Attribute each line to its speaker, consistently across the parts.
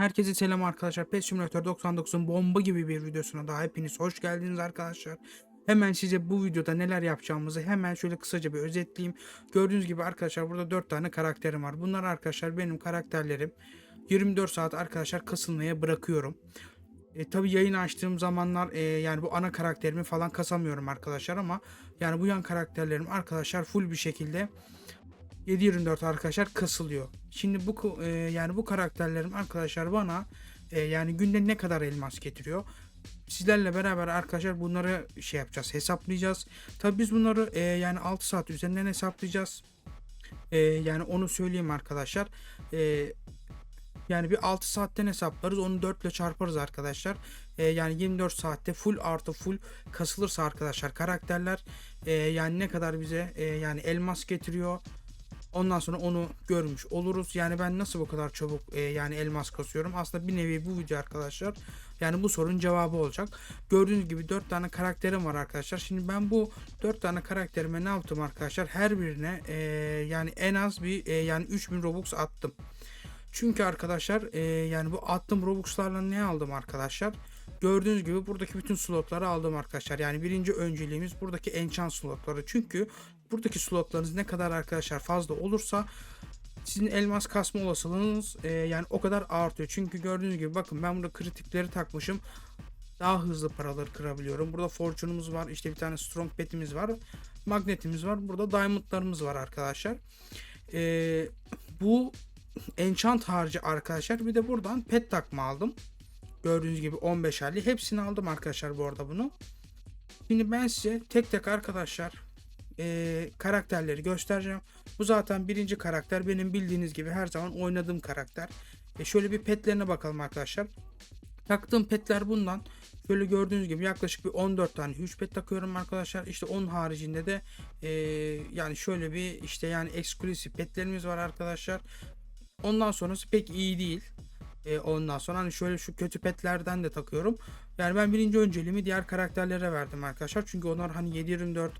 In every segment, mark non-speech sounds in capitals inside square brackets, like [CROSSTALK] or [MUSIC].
Speaker 1: Herkese selam arkadaşlar. PES Simulator 99'un bomba gibi bir videosuna daha hepiniz hoş geldiniz arkadaşlar. Hemen size bu videoda neler yapacağımızı hemen şöyle kısaca bir özetleyeyim. Gördüğünüz gibi arkadaşlar burada 4 tane karakterim var. Bunlar arkadaşlar benim karakterlerim. 24 saat arkadaşlar kasılmaya bırakıyorum. E, tabii yayın açtığım zamanlar e, yani bu ana karakterimi falan kasamıyorum arkadaşlar ama yani bu yan karakterlerim arkadaşlar full bir şekilde 7.24 arkadaşlar kasılıyor. Şimdi bu e, yani bu karakterlerim arkadaşlar bana e, yani günde ne kadar elmas getiriyor? Sizlerle beraber arkadaşlar bunları şey yapacağız, hesaplayacağız. Tabii biz bunları e, yani 6 saat üzerinden hesaplayacağız. E, yani onu söyleyeyim arkadaşlar. E, yani bir 6 saatten hesaplarız. Onu 4 ile çarparız arkadaşlar. E, yani 24 saatte full artı full kasılırsa arkadaşlar karakterler e, yani ne kadar bize e, yani elmas getiriyor. Ondan sonra onu görmüş oluruz. Yani ben nasıl bu kadar çabuk e, yani elmas kasıyorum? Aslında bir nevi bu video arkadaşlar. Yani bu sorunun cevabı olacak. Gördüğünüz gibi 4 tane karakterim var arkadaşlar. Şimdi ben bu 4 tane karakterime ne yaptım arkadaşlar? Her birine e, yani en az bir e, yani 3000 Robux attım. Çünkü arkadaşlar e, yani bu attığım Robux'larla ne aldım arkadaşlar? Gördüğünüz gibi buradaki bütün slotları aldım arkadaşlar. Yani birinci önceliğimiz buradaki enchant slotları. Çünkü buradaki slotlarınız ne kadar arkadaşlar fazla olursa sizin elmas kasma olasılığınız e, yani o kadar artıyor. Çünkü gördüğünüz gibi bakın ben burada kritikleri takmışım. Daha hızlı paraları kırabiliyorum. Burada fortune'umuz var. işte bir tane strong pet'imiz var. Magnetimiz var. Burada diamond'larımız var arkadaşlar. E, bu enchant harcı arkadaşlar. Bir de buradan pet takma aldım. Gördüğünüz gibi 15 hali. Hepsini aldım arkadaşlar bu arada bunu. Şimdi ben size tek tek arkadaşlar e, karakterleri göstereceğim. Bu zaten birinci karakter. Benim bildiğiniz gibi her zaman oynadığım karakter. E, şöyle bir petlerine bakalım arkadaşlar. Taktığım petler bundan. Şöyle gördüğünüz gibi yaklaşık bir 14 tane 3 pet takıyorum arkadaşlar. İşte onun haricinde de e, yani şöyle bir işte yani eksklusif petlerimiz var arkadaşlar. Ondan sonrası pek iyi değil. E, ondan sonra hani şöyle şu kötü petlerden de takıyorum. Yani ben birinci önceliğimi diğer karakterlere verdim arkadaşlar. Çünkü onlar hani 7-24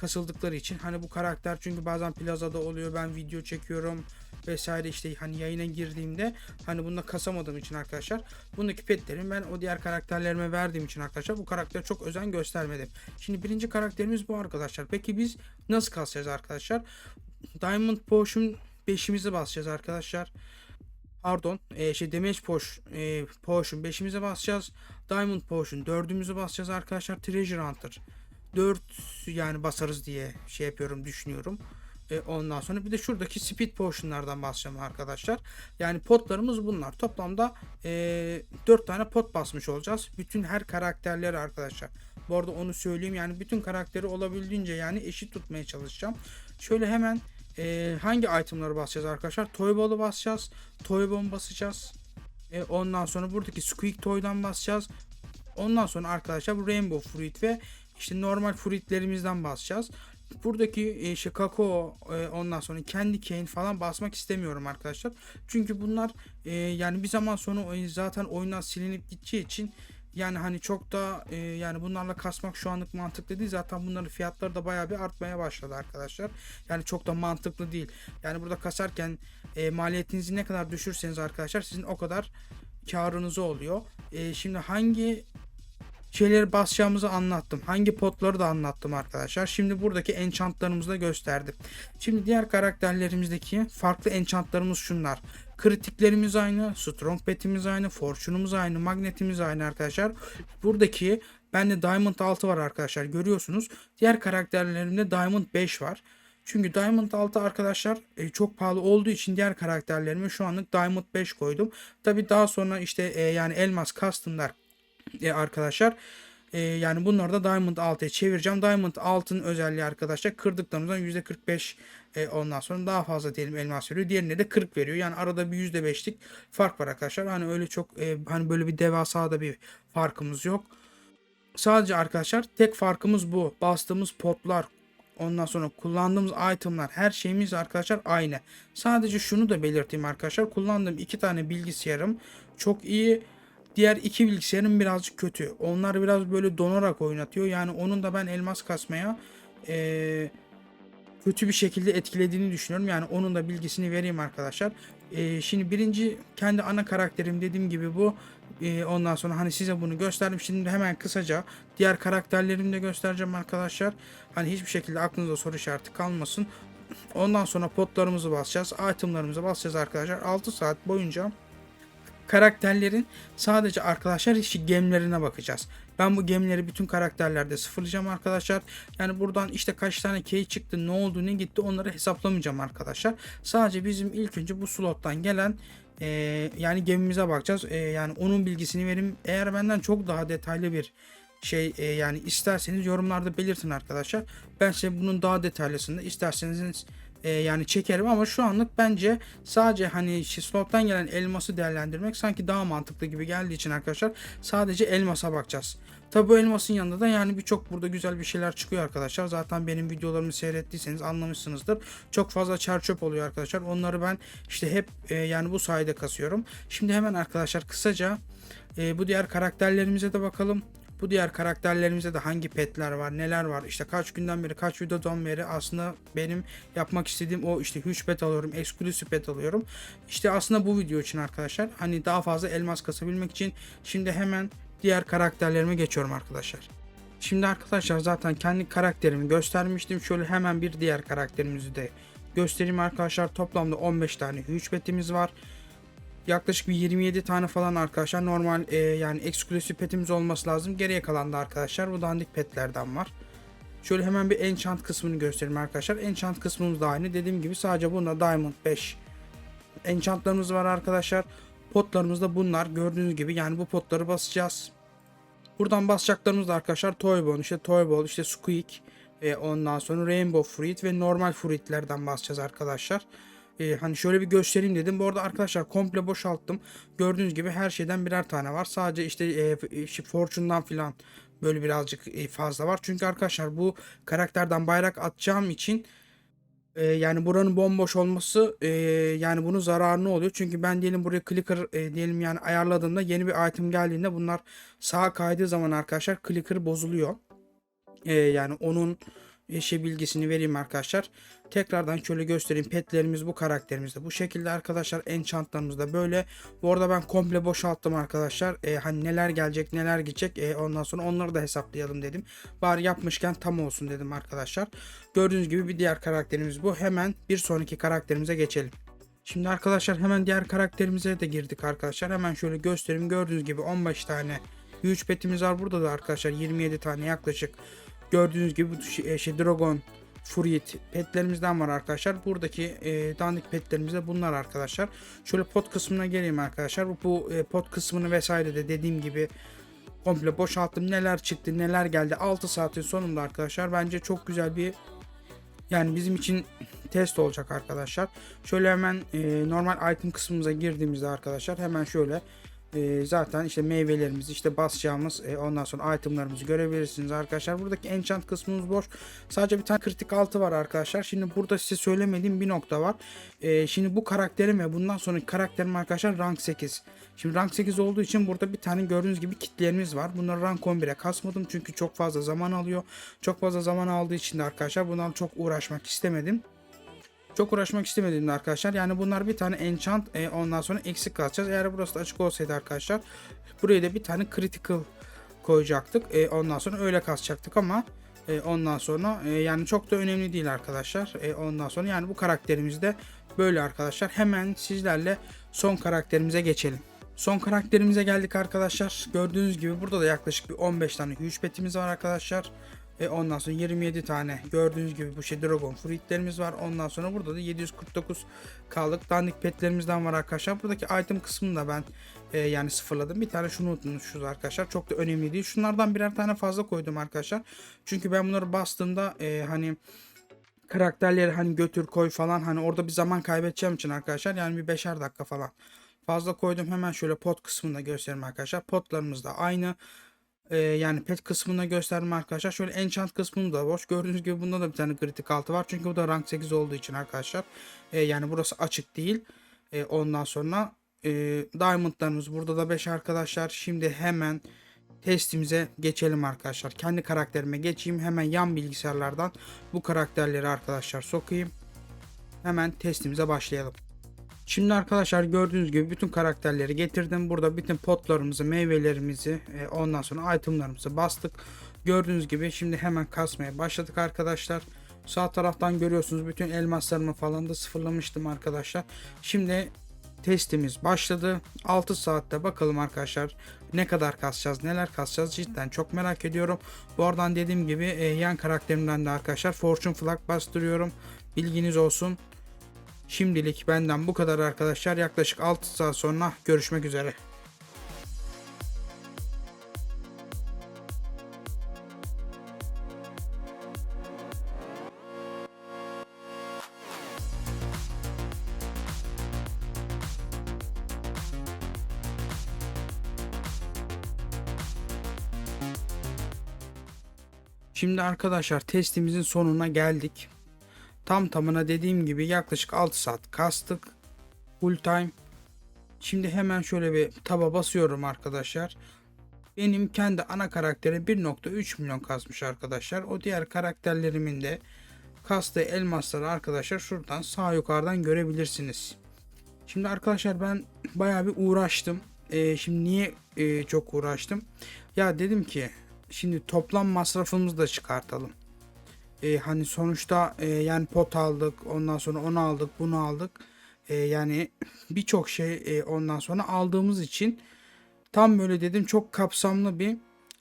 Speaker 1: kasıldıkları için hani bu karakter çünkü bazen plazada oluyor ben video çekiyorum vesaire işte hani yayına girdiğimde hani bunda kasamadığım için arkadaşlar bundaki petlerimi ben o diğer karakterlerime verdiğim için arkadaşlar bu karaktere çok özen göstermedim. Şimdi birinci karakterimiz bu arkadaşlar. Peki biz nasıl kasacağız arkadaşlar? Diamond Potion 5'imizi basacağız arkadaşlar. Pardon, e, şey Damage Potion, e, Potion 5'imize basacağız. Diamond Potion 4'ümüzü basacağız arkadaşlar. Treasure Hunter 4 yani basarız diye şey yapıyorum düşünüyorum. E, ondan sonra bir de şuradaki Speed Potion'lardan basacağım arkadaşlar. Yani potlarımız bunlar. Toplamda e, 4 tane pot basmış olacağız. Bütün her karakterleri arkadaşlar. Bu arada onu söyleyeyim yani bütün karakteri olabildiğince yani eşit tutmaya çalışacağım. Şöyle hemen e, hangi itemları basacağız arkadaşlar? Toy Ball'u basacağız. Toy Bomb basacağız. E, ondan sonra buradaki Squeak Toy'dan basacağız. Ondan sonra arkadaşlar bu Rainbow Fruit ve işte normal fruitlerimizden basacağız. Buradaki e, işte kakao e, ondan sonra kendi cane falan basmak istemiyorum arkadaşlar. Çünkü bunlar e, yani bir zaman sonra zaten oyundan silinip gideceği için yani hani çok da e, yani bunlarla kasmak şu anlık mantıklı değil. Zaten bunların fiyatları da bayağı bir artmaya başladı arkadaşlar. Yani çok da mantıklı değil. Yani burada kasarken e, maliyetinizi ne kadar düşürseniz arkadaşlar sizin o kadar karınızı oluyor. E, şimdi hangi şeyleri basacağımızı anlattım. Hangi potları da anlattım arkadaşlar. Şimdi buradaki enchantlarımızı da gösterdim. Şimdi diğer karakterlerimizdeki farklı enchantlarımız şunlar. Kritiklerimiz aynı, strong petimiz aynı, fortune'umuz aynı, magnetimiz aynı arkadaşlar. Buradaki bende diamond 6 var arkadaşlar görüyorsunuz. Diğer karakterlerimde diamond 5 var. Çünkü Diamond 6 arkadaşlar e, çok pahalı olduğu için diğer karakterlerime şu anlık Diamond 5 koydum. Tabi daha sonra işte e, yani elmas custom'lar e, arkadaşlar. E, yani bunları da Diamond 6'ya çevireceğim. Diamond 6'nın özelliği arkadaşlar kırdıklarımızdan %45 e, ondan sonra daha fazla diyelim elmas veriyor. Diğerine de 40 veriyor. Yani arada bir %5'lik fark var arkadaşlar. Hani öyle çok e, hani böyle bir devasa da bir farkımız yok. Sadece arkadaşlar tek farkımız bu. Bastığımız potlar, ondan sonra kullandığımız itemlar, her şeyimiz arkadaşlar aynı. Sadece şunu da belirteyim arkadaşlar. Kullandığım iki tane bilgisayarım çok iyi. Diğer iki bilgisayarım birazcık kötü. Onlar biraz böyle donarak oynatıyor. Yani onun da ben elmas kasmaya eee, kötü bir şekilde etkilediğini düşünüyorum. Yani onun da bilgisini vereyim arkadaşlar. Ee, şimdi birinci kendi ana karakterim dediğim gibi bu. Ee, ondan sonra hani size bunu gösterdim. Şimdi hemen kısaca diğer karakterlerimi de göstereceğim arkadaşlar. Hani hiçbir şekilde aklınızda soru işareti kalmasın. Ondan sonra potlarımızı basacağız. Itemlarımızı basacağız arkadaşlar. 6 saat boyunca karakterlerin sadece arkadaşlar işi gemlerine bakacağız. Ben bu gemileri bütün karakterlerde sıfırlayacağım arkadaşlar. Yani buradan işte kaç tane key çıktı, ne oldu, ne gitti onları hesaplamayacağım arkadaşlar. Sadece bizim ilk önce bu slottan gelen e, yani gemimize bakacağız. E, yani onun bilgisini verim. Eğer benden çok daha detaylı bir şey e, yani isterseniz yorumlarda belirtin arkadaşlar. Ben size bunun daha detaylısını isterseniz e, yani çekerim ama şu anlık bence sadece hani slottan gelen elması değerlendirmek sanki daha mantıklı gibi geldiği için arkadaşlar sadece elmasa bakacağız. Tabi bu elmasın yanında da yani birçok burada güzel bir şeyler çıkıyor arkadaşlar. Zaten benim videolarımı seyrettiyseniz anlamışsınızdır. Çok fazla çer oluyor arkadaşlar. Onları ben işte hep e, yani bu sayede kasıyorum. Şimdi hemen arkadaşlar kısaca e, bu diğer karakterlerimize de bakalım. Bu diğer karakterlerimize de hangi petler var, neler var. İşte kaç günden beri, kaç videodan beri aslında benim yapmak istediğim o işte huge pet alıyorum, exclusive pet alıyorum. İşte aslında bu video için arkadaşlar. Hani daha fazla elmas kasabilmek için şimdi hemen diğer karakterlerime geçiyorum arkadaşlar. Şimdi arkadaşlar zaten kendi karakterimi göstermiştim. Şöyle hemen bir diğer karakterimizi de göstereyim arkadaşlar. Toplamda 15 tane huge petimiz var yaklaşık bir 27 tane falan arkadaşlar normal e, yani eksklusif petimiz olması lazım. Geriye kalan da arkadaşlar bu dandik petlerden var. Şöyle hemen bir enchant kısmını göstereyim arkadaşlar. Enchant kısmımız da aynı. Dediğim gibi sadece bunda Diamond 5 enchantlarımız var arkadaşlar. Potlarımız da bunlar. Gördüğünüz gibi yani bu potları basacağız. Buradan basacaklarımız da arkadaşlar Toybone, işte Toyball, işte Squeak, e, ondan sonra Rainbow Fruit ve normal fruitlerden basacağız arkadaşlar. E, hani şöyle bir göstereyim dedim. Bu arada arkadaşlar komple boşalttım. Gördüğünüz gibi her şeyden birer tane var. Sadece işte e, işte Fortune'dan filan böyle birazcık e, fazla var. Çünkü arkadaşlar bu karakterden bayrak atacağım için e, yani buranın bomboş olması e, yani bunun zararını oluyor. Çünkü ben diyelim buraya clicker e, diyelim yani ayarladığımda yeni bir item geldiğinde bunlar sağa kaydığı zaman arkadaşlar clicker bozuluyor. E, yani onun şey bilgisini vereyim arkadaşlar. Tekrardan şöyle göstereyim. Petlerimiz bu karakterimizde. Bu şekilde arkadaşlar enchantlarımız da böyle. Bu arada ben komple boşalttım arkadaşlar. E, hani neler gelecek neler gidecek. E, ondan sonra onları da hesaplayalım dedim. Bari yapmışken tam olsun dedim arkadaşlar. Gördüğünüz gibi bir diğer karakterimiz bu. Hemen bir sonraki karakterimize geçelim. Şimdi arkadaşlar hemen diğer karakterimize de girdik arkadaşlar. Hemen şöyle göstereyim. Gördüğünüz gibi 15 tane huge petimiz var. Burada da arkadaşlar 27 tane yaklaşık Gördüğünüz gibi bu şey, şey Dragon Fruit petlerimizden var arkadaşlar. Buradaki e, dandik petlerimiz de bunlar arkadaşlar. Şöyle pot kısmına geleyim arkadaşlar. Bu, bu e, pot kısmını vesaire de dediğim gibi komple boşalttım. Neler çıktı neler geldi 6 saatin sonunda arkadaşlar. Bence çok güzel bir yani bizim için test olacak arkadaşlar. Şöyle hemen e, normal item kısmımıza girdiğimizde arkadaşlar hemen şöyle e, zaten işte meyvelerimizi işte basacağımız e, ondan sonra itemlarımızı görebilirsiniz arkadaşlar. Buradaki enchant kısmımız boş. Sadece bir tane kritik altı var arkadaşlar. Şimdi burada size söylemediğim bir nokta var. E, şimdi bu karakterim ve bundan sonraki karakterim arkadaşlar rank 8. Şimdi rank 8 olduğu için burada bir tane gördüğünüz gibi kitlerimiz var. Bunları rank 11'e kasmadım çünkü çok fazla zaman alıyor. Çok fazla zaman aldığı için de arkadaşlar bundan çok uğraşmak istemedim. Çok uğraşmak istemedim arkadaşlar. Yani bunlar bir tane enchant e, ondan sonra eksik kalacağız. Eğer burası da açık olsaydı arkadaşlar buraya da bir tane critical koyacaktık. E, ondan sonra öyle kasacaktık ama e, ondan sonra e, yani çok da önemli değil arkadaşlar. E, ondan sonra yani bu karakterimiz de böyle arkadaşlar. Hemen sizlerle son karakterimize geçelim. Son karakterimize geldik arkadaşlar. Gördüğünüz gibi burada da yaklaşık bir 15 tane huge petimiz var arkadaşlar. E ondan sonra 27 tane gördüğünüz gibi bu şey Dragon Fruit'lerimiz var. Ondan sonra burada da 749 kaldık. Dandik petlerimizden var arkadaşlar. Buradaki item kısmını da ben e, yani sıfırladım. Bir tane şunu unutmuşuz arkadaşlar. Çok da önemli değil. Şunlardan birer tane fazla koydum arkadaşlar. Çünkü ben bunları bastığımda e, hani karakterleri hani götür koy falan hani orada bir zaman kaybedeceğim için arkadaşlar yani bir beşer dakika falan fazla koydum. Hemen şöyle pot kısmında göstereyim arkadaşlar. Potlarımız da aynı. Ee, yani pet kısmına gösterdim arkadaşlar. Şöyle enchant kısmını da boş. Gördüğünüz gibi bunda da bir tane kritik altı var. Çünkü bu da rank 8 olduğu için arkadaşlar. Ee, yani burası açık değil. Ee, ondan sonra e, diamondlarımız burada da 5 arkadaşlar. Şimdi hemen testimize geçelim arkadaşlar. Kendi karakterime geçeyim. Hemen yan bilgisayarlardan bu karakterleri arkadaşlar sokayım. Hemen testimize başlayalım. Şimdi arkadaşlar gördüğünüz gibi bütün karakterleri getirdim. Burada bütün potlarımızı, meyvelerimizi, e, ondan sonra itemlarımızı bastık. Gördüğünüz gibi şimdi hemen kasmaya başladık arkadaşlar. Sağ taraftan görüyorsunuz bütün elmaslarımı falan da sıfırlamıştım arkadaşlar. Şimdi testimiz başladı. 6 saatte bakalım arkadaşlar ne kadar kasacağız, neler kasacağız cidden çok merak ediyorum. Bu aradan dediğim gibi e, yan karakterimden de arkadaşlar Fortune Flag bastırıyorum. Bilginiz olsun. Şimdilik benden bu kadar arkadaşlar. Yaklaşık 6 saat sonra görüşmek üzere. Şimdi arkadaşlar testimizin sonuna geldik. Tam tamına dediğim gibi yaklaşık 6 saat kastık. Full time. Şimdi hemen şöyle bir taba basıyorum arkadaşlar. Benim kendi ana karakteri 1.3 milyon kasmış arkadaşlar. O diğer karakterlerimin de kastığı elmasları arkadaşlar şuradan sağ yukarıdan görebilirsiniz. Şimdi arkadaşlar ben bayağı bir uğraştım. Ee, şimdi niye e, çok uğraştım? Ya dedim ki şimdi toplam masrafımızı da çıkartalım. E, hani sonuçta e, yani pot aldık ondan sonra onu aldık bunu aldık. E, yani [LAUGHS] birçok şey e, ondan sonra aldığımız için tam böyle dedim çok kapsamlı bir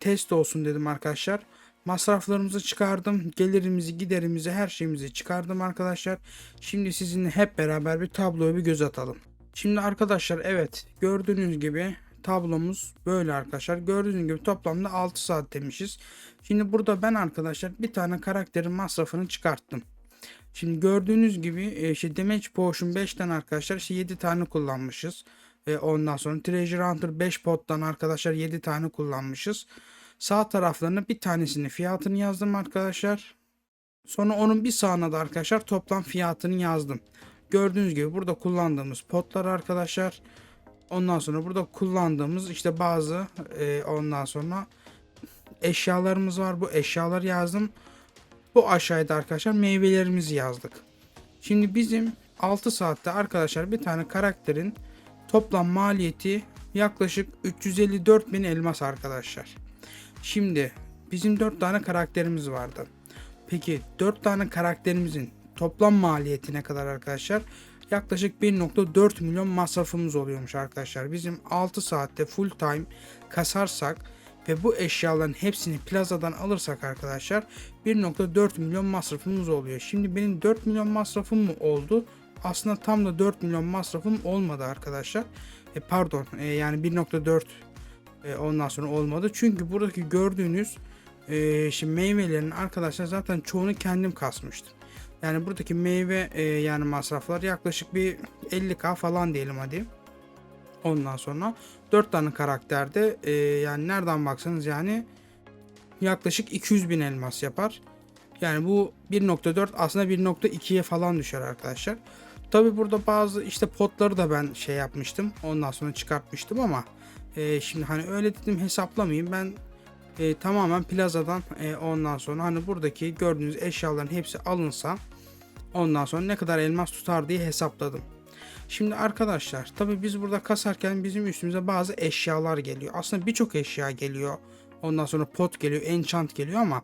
Speaker 1: test olsun dedim arkadaşlar. Masraflarımızı çıkardım gelirimizi giderimizi her şeyimizi çıkardım arkadaşlar. Şimdi sizinle hep beraber bir tabloya bir göz atalım. Şimdi arkadaşlar evet gördüğünüz gibi tablomuz böyle arkadaşlar. Gördüğünüz gibi toplamda 6 saat demişiz. Şimdi burada ben arkadaşlar bir tane karakterin masrafını çıkarttım. Şimdi gördüğünüz gibi işte Damage Potion 5'ten arkadaşlar işte 7 tane kullanmışız. E, ondan sonra Treasure Hunter 5 pottan arkadaşlar 7 tane kullanmışız. Sağ taraflarına bir tanesini fiyatını yazdım arkadaşlar. Sonra onun bir sağına da arkadaşlar toplam fiyatını yazdım. Gördüğünüz gibi burada kullandığımız potlar arkadaşlar. Ondan sonra burada kullandığımız işte bazı e, ondan sonra eşyalarımız var. Bu eşyalar yazdım. Bu aşağıda arkadaşlar meyvelerimizi yazdık. Şimdi bizim 6 saatte arkadaşlar bir tane karakterin toplam maliyeti yaklaşık 354 bin elmas arkadaşlar. Şimdi bizim 4 tane karakterimiz vardı. Peki 4 tane karakterimizin toplam maliyeti ne kadar arkadaşlar? Yaklaşık 1.4 milyon masrafımız oluyormuş arkadaşlar. Bizim 6 saatte full time kasarsak ve bu eşyaların hepsini plazadan alırsak arkadaşlar 1.4 milyon masrafımız oluyor. Şimdi benim 4 milyon masrafım mı oldu? Aslında tam da 4 milyon masrafım olmadı arkadaşlar. E, pardon e, yani 1.4 e, ondan sonra olmadı. Çünkü buradaki gördüğünüz e, şimdi meyvelerin arkadaşlar zaten çoğunu kendim kasmıştım. Yani buradaki meyve e, yani masraflar yaklaşık bir 50k falan diyelim hadi. Ondan sonra 4 tane karakterde e, yani nereden baksanız yani yaklaşık 200 bin elmas yapar. Yani bu 1.4 aslında 1.2'ye falan düşer arkadaşlar. Tabi burada bazı işte potları da ben şey yapmıştım. Ondan sonra çıkartmıştım ama e, şimdi hani öyle dedim hesaplamayayım. Ben e, tamamen plazadan e, ondan sonra hani buradaki gördüğünüz eşyaların hepsi alınsa ondan sonra ne kadar elmas tutar diye hesapladım. Şimdi arkadaşlar tabi biz burada kasarken bizim üstümüze bazı eşyalar geliyor. Aslında birçok eşya geliyor. Ondan sonra pot geliyor, enchant geliyor ama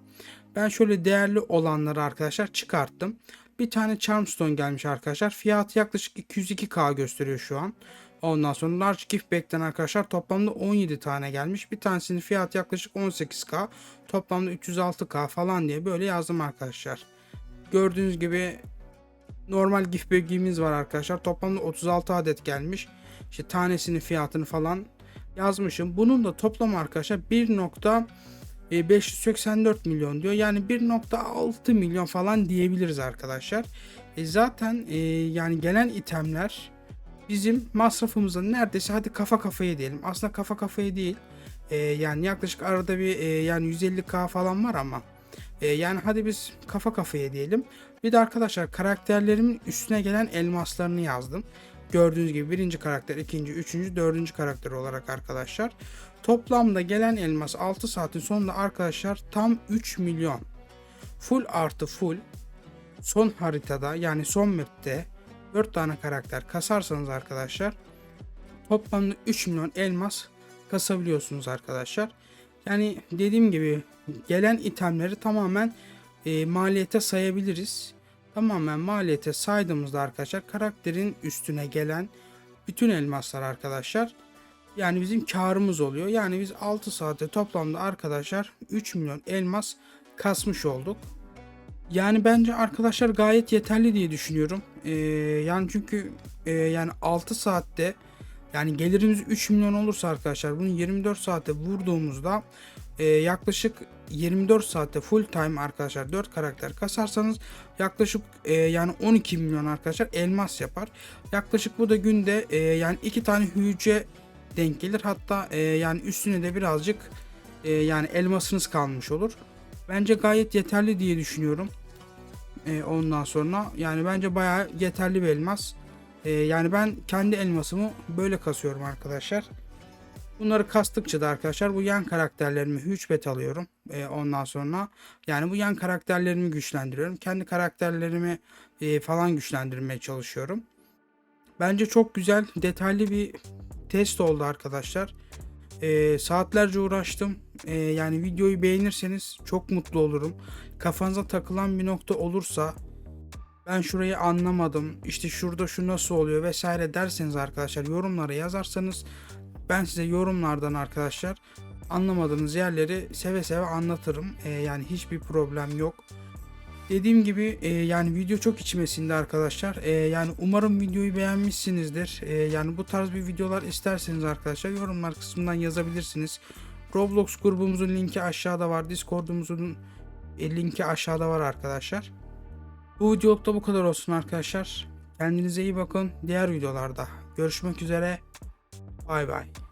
Speaker 1: ben şöyle değerli olanları arkadaşlar çıkarttım. Bir tane Charmstone gelmiş arkadaşlar. Fiyatı yaklaşık 202k gösteriyor şu an. Ondan sonra Large Gift Bag'den arkadaşlar toplamda 17 tane gelmiş. Bir tanesinin fiyatı yaklaşık 18k. Toplamda 306k falan diye böyle yazdım arkadaşlar. Gördüğünüz gibi normal gift bag'imiz var arkadaşlar. Toplamda 36 adet gelmiş. İşte tanesinin fiyatını falan yazmışım. Bunun da toplam arkadaşlar 1.584 milyon diyor. Yani 1.6 milyon falan diyebiliriz arkadaşlar. E zaten e, yani gelen itemler bizim masrafımızda neredeyse hadi kafa kafaya diyelim. Aslında kafa kafaya değil. E, yani yaklaşık arada bir e, yani 150k falan var ama e, yani hadi biz kafa kafaya diyelim. Bir de arkadaşlar karakterlerimin üstüne gelen elmaslarını yazdım. Gördüğünüz gibi birinci karakter, ikinci, üçüncü, dördüncü karakter olarak arkadaşlar. Toplamda gelen elmas 6 saatin sonunda arkadaşlar tam 3 milyon. Full artı full son haritada yani son map'te 4 tane karakter kasarsanız arkadaşlar toplamda 3 milyon elmas kasabiliyorsunuz arkadaşlar. Yani dediğim gibi gelen itemleri tamamen e, maliyete sayabiliriz. Tamamen maliyete saydığımızda arkadaşlar karakterin üstüne gelen bütün elmaslar arkadaşlar yani bizim karımız oluyor. Yani biz 6 saatte toplamda arkadaşlar 3 milyon elmas kasmış olduk. Yani bence arkadaşlar gayet yeterli diye düşünüyorum. Ee, yani çünkü e, yani 6 saatte yani gelirimiz 3 milyon olursa arkadaşlar bunu 24 saate vurduğumuzda e, yaklaşık 24 saatte full time arkadaşlar 4 karakter kasarsanız yaklaşık e, yani 12 milyon arkadaşlar elmas yapar. Yaklaşık bu da günde e, yani 2 tane hücre denk gelir. Hatta e, yani üstüne de birazcık e, yani elmasınız kalmış olur. Bence gayet yeterli diye düşünüyorum. E, ondan sonra yani bence bayağı yeterli bir elmas. E, yani ben kendi elmasımı böyle kasıyorum arkadaşlar. Bunları kastıkça da arkadaşlar bu yan karakterlerimi 3 bet alıyorum. E, ondan sonra yani bu yan karakterlerimi güçlendiriyorum. Kendi karakterlerimi e, falan güçlendirmeye çalışıyorum. Bence çok güzel detaylı bir test oldu arkadaşlar. E, saatlerce uğraştım. E, yani videoyu beğenirseniz çok mutlu olurum. Kafanıza takılan bir nokta olursa ben şurayı anlamadım. İşte şurada şu nasıl oluyor vesaire derseniz arkadaşlar yorumlara yazarsanız ben size yorumlardan arkadaşlar anlamadığınız yerleri seve seve anlatırım. Ee, yani hiçbir problem yok. Dediğim gibi e, yani video çok içmesinde arkadaşlar. E, yani umarım videoyu beğenmişsinizdir. E, yani bu tarz bir videolar isterseniz arkadaşlar yorumlar kısmından yazabilirsiniz. Roblox grubumuzun linki aşağıda var. Discord'umuzun e, linki aşağıda var arkadaşlar. Bu videolukta bu kadar olsun arkadaşlar. Kendinize iyi bakın. Diğer videolarda görüşmek üzere. Bay bay.